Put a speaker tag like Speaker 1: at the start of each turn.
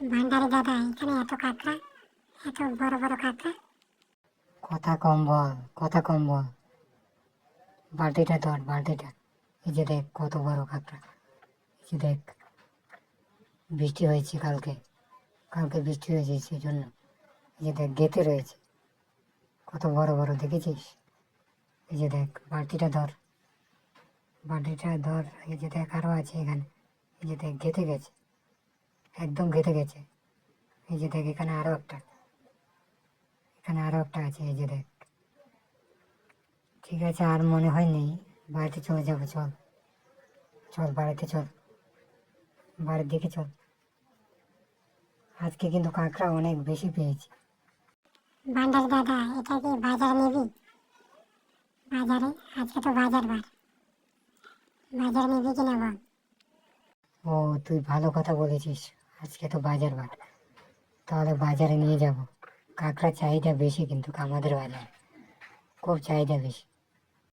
Speaker 1: ভান্ডারি দাদা, এখানে এত কাঁকড়া, এত বড় বড় কাঁকড়া।
Speaker 2: কথা কম বল, কথা কম বল। বালতিটা ধর, বালতিটা। এই যে দেখ, কত বড় কাঁকড়া। এই যে দেখ, বৃষ্টি হয়েছে কালকে। কালকে বৃষ্টি হয়েছে সেই জন্য এই যে দেখ গেতে রয়েছে। কত বড় বড়, দেখেছিস? এই যে দেখ, বালতিটা ধর। বালতিটা ধর, এই যে দেখ আরও আছে এখানে। এই যে দেখ গেতে গেছে। একদম গেতে গেছে। এই যে দেখ এখানে আরও একটা। এখানে আরও একটা আছে এই যে দেখ। ঠিক আছে আর মনে হয় নেই। বাড়িতে চলে যাব চল। চল বাড়িতে চল। বাড়ির দিকে চল। আজকে কিন্তু কাঁকড়া অনেক বেশি পেয়েছি।
Speaker 1: ভান্ডারি দাদা এটা কি বাজারে নিবি? বাজারে? আজকে তো বাজার বার। বাজারে নিবি কিনা বল?
Speaker 2: ও তুই ভালো কথা বলেছিস। আজকে তো বাজার বার তাহলে বাজারে নিয়ে যাব। কাঁকড়া চাহিদা বেশি কিন্তু আমাদের বাজারে। খুব চাহিদা বেশি।